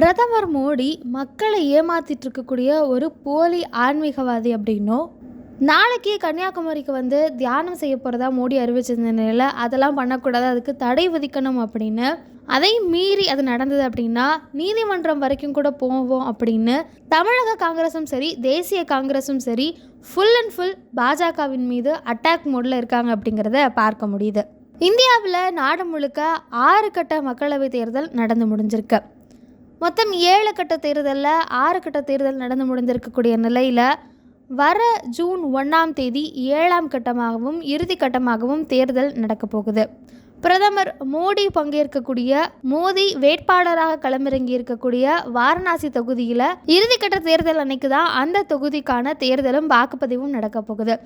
பிரதமர் மோடி மக்களை ஏமாத்திட்டு இருக்கக்கூடிய ஒரு போலி ஆன்மீகவாதி அப்படின்னும் நாளைக்கு கன்னியாகுமரிக்கு வந்து தியானம் செய்ய போகிறதா மோடி அறிவிச்சிருந்த நிலையில் அதெல்லாம் பண்ணக்கூடாது அதுக்கு தடை விதிக்கணும் அப்படின்னு. அதை மீறி அது நடந்தது அப்படின்னா நீதிமன்றம் வரைக்கும் கூட போவோம் அப்படின்னு தமிழக காங்கிரஸும் சரி தேசிய காங்கிரஸும் சரி ஃபுல் அண்ட் ஃபுல் பாஜகவின் மீது அட்டாக் மோடில் இருக்காங்க அப்படிங்கிறத பார்க்க முடியுது. இந்தியாவில் நாடு முழுக்க ஆறு கட்ட மக்களவைத் தேர்தல் நடந்து முடிஞ்சிருக்கு. மொத்தம் ஏழு கட்ட தேர்தலில் ஆறு கட்ட தேர்தல் நடந்து முடிந்திருக்கக்கூடிய நிலையில் வர ஜூன் ஒன்றாம் தேதி ஏழாம் கட்டமாகவும் இறுதி கட்டமாகவும் தேர்தல் நடக்கப் போகுது. பிரதமர் மோடி பங்கேற்கக்கூடிய மோடி வேட்பாளராக களமிறங்கி இருக்கக்கூடிய வாரணாசி தொகுதியில் இறுதிக்கட்ட தேர்தல் அன்னைக்கு தான் அந்த தொகுதிக்கான தேர்தலும் வாக்குப்பதிவும் நடக்க போகுது.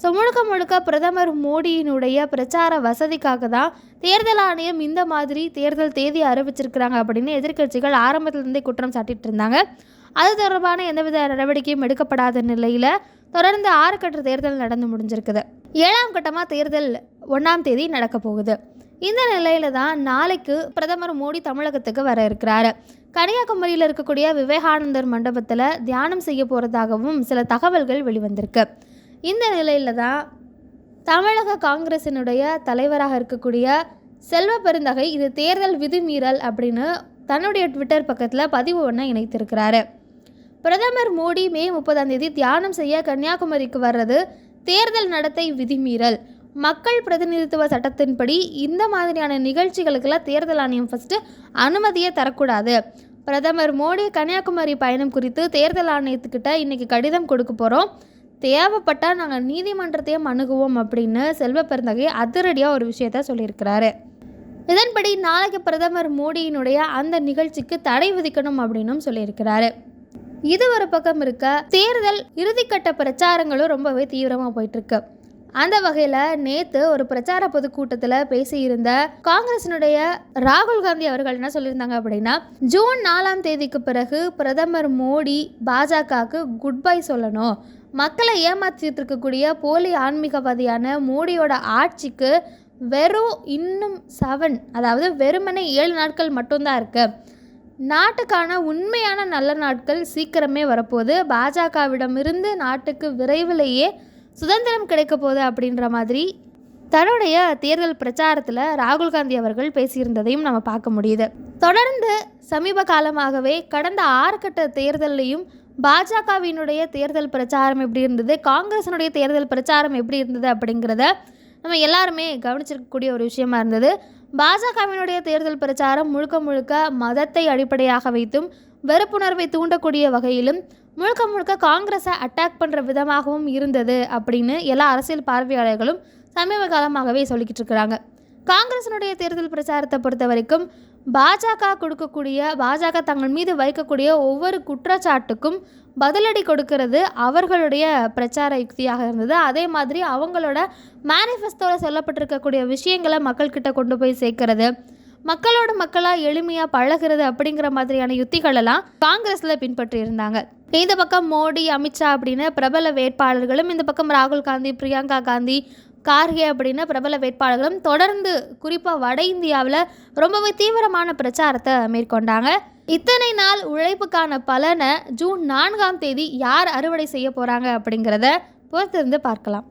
ஸோ முழுக்க முழுக்க பிரதமர் மோடியினுடைய பிரச்சார வசதிக்காக தான் தேர்தல் ஆணையம் இந்த மாதிரி தேர்தல் தேதி அறிவிச்சிருக்கிறாங்க அப்படின்னு எதிர்க்கட்சிகள் ஆரம்பத்திலிருந்தே குற்றம் சாட்டிட்டு இருந்தாங்க. அது தொடர்பான எந்தவித நடவடிக்கையும் எடுக்கப்படாத நிலையில் தொடர்ந்து ஆறு கட்ட தேர்தல் நடந்து முடிஞ்சிருக்குது. ஏழாம் கட்டமாக தேர்தல் ஒன்றாம் தேதி நடக்க போகுது. இந்த நிலையில தான் நாளைக்கு பிரதமர் மோடி தமிழகத்துக்கு வர இருக்கிறாரு. கன்னியாகுமரியில் இருக்கக்கூடிய விவேகானந்தர் மண்டபத்தில் தியானம் செய்ய போகிறதாகவும் சில தகவல்கள் வெளிவந்திருக்கு. இந்த நிலையில் தான் தமிழக காங்கிரசினுடைய தலைவராக இருக்கக்கூடிய செல்வ பெருந்தகை இது தேர்தல் விதிமீறல் அப்படின்னு தன்னுடைய ட்விட்டர் பக்கத்தில் பதிவு ஒன்று இணைத்திருக்கிறாரு. பிரதமர் மோடி மே முப்பதாம் தேதி தியானம் செய்ய கன்னியாகுமரிக்கு வர்றது தேர்தல் நடத்தை விதிமீறல் மக்கள் பிரதிநிதித்துவ சட்டத்தின்படி இந்த மாதிரியான நிகழ்ச்சிகளுக்கெல்லாம் தேர்தல் ஆணையம் ஃபஸ்ட்டு அனுமதியே தரக்கூடாது. பிரதமர் மோடி கன்னியாகுமரி பயணம் குறித்து தேர்தல் ஆணையத்துக்கிட்ட இன்றைக்கி கடிதம் கொடுக்க போகிறோம் தேவைப்பட்டால் நாங்கள் நீதிமன்றத்தையும் அணுகுவோம் அப்படின்னு செல்வ பெருந்தகை அதிரடியாக ஒரு விஷயத்த சொல்லியிருக்கிறாரு. இதன்படி நாளைக்கு பிரதமர் மோடியினுடைய அந்த நிகழ்ச்சிக்கு தடை விதிக்கணும் அப்படின்னும் சொல்லியிருக்கிறாரு. இது ஒரு பக்கம் இருக்க தேர்தல் இறுதிக்கட்ட பிரச்சாரங்களும் ரொம்பவே தீவிரமாக போயிட்டு இருக்கு அந்த வகையில் நேற்று ஒரு பிரச்சார பொதுக்கூட்டத்தில் பேசியிருந்த காங்கிரசினுடைய ராகுல் காந்தி அவர்கள் என்ன சொல்லியிருந்தாங்க அப்படின்னா ஜூன் நாலாம் தேதிக்கு பிறகு பிரதமர் மோடி பாஜகவுக்கு குட் பை சொல்லணும். மக்களை ஏமாற்றிட்டு இருக்கக்கூடிய போலி ஆன்மீகவாதியான மோடியோட ஆட்சிக்கு வெறும் இன்னும் செவன் அதாவது வெறுமனே ஏழு நாட்கள் மட்டும்தான் இருக்கு. நாட்டுக்கான உண்மையான நல்ல நாட்கள் சீக்கிரமே வரப்போகுது. பாஜகவிடமிருந்து நாட்டுக்கு விரைவிலேயே சுதந்திரம் கிடைக்க போகுது அப்படின்ற மாதிரி தன்னுடைய தேர்தல் பிரச்சாரத்தில் ராகுல் காந்தி அவர்கள் பேசியிருந்ததையும் நம்ம பார்க்க முடியுது. தொடர்ந்து சமீப காலமாகவே கடந்த ஆறு கட்ட தேர்தல்லையும் பாஜகவினுடைய தேர்தல் பிரச்சாரம் எப்படி இருந்தது? காங்கிரஸினுடைய தேர்தல் பிரச்சாரம் எப்படி இருந்தது அப்படிங்கிறத நம்ம எல்லாருமே கவனிச்சிருக்கக்கூடிய ஒரு விஷயமா இருந்தது. பாஜகவினுடைய தேர்தல் பிரச்சாரம் முழுக்க முழுக்க மதத்தை அடிப்படையாக வைத்தும் வெறுப்புணர்வை தூண்டக்கூடிய வகையிலும் முழுக்க முழுக்க காங்கிரஸை அட்டாக் பண்ணுற விதமாகவும் இருந்தது அப்படின்னு எல்லா அரசியல் பார்வையாளர்களும் சமீப காலமாகவே சொல்லிக்கிட்டு இருக்கிறாங்க. காங்கிரஸினுடைய தேர்தல் பிரச்சாரத்தை பொறுத்த வரைக்கும் பாஜக கொடுக்கக்கூடிய பாஜக தங்கள் மீது வைக்கக்கூடிய ஒவ்வொரு குற்றச்சாட்டுக்கும் பதிலடி கொடுக்கிறது அவர்களுடைய பிரச்சார யுக்தியாக இருந்தது. அதே மாதிரி அவங்களோட மேனிஃபெஸ்டோவில் சொல்லப்பட்டிருக்கக்கூடிய விஷயங்களை மக்கள்கிட்ட கொண்டு போய் சேர்க்கறது மக்களோட மக்களாக எளிமையாக பழகிறது அப்படிங்கிற மாதிரியான யுத்திகளெல்லாம் காங்கிரஸில் பின்பற்றி இருந்தாங்க. இந்த பக்கம் மோடி அமித்ஷா அப்படின்னு பிரபல வேட்பாளர்களும் இந்த பக்கம் ராகுல் காந்தி பிரியங்கா காந்தி கார்கே அப்படின்னு பிரபல வேட்பாளர்களும் தொடர்ந்து குறிப்பாக வட இந்தியாவில் ரொம்பவே தீவிரமான பிரச்சாரத்தை மேற்கொண்டாங்க. இத்தனை நாள் உழைப்புக்கான பலனை ஜூன் நான்காம் தேதி யார் அறுவடை செய்ய போகிறாங்க அப்படிங்கிறத பொறுத்திருந்து பார்க்கலாம்.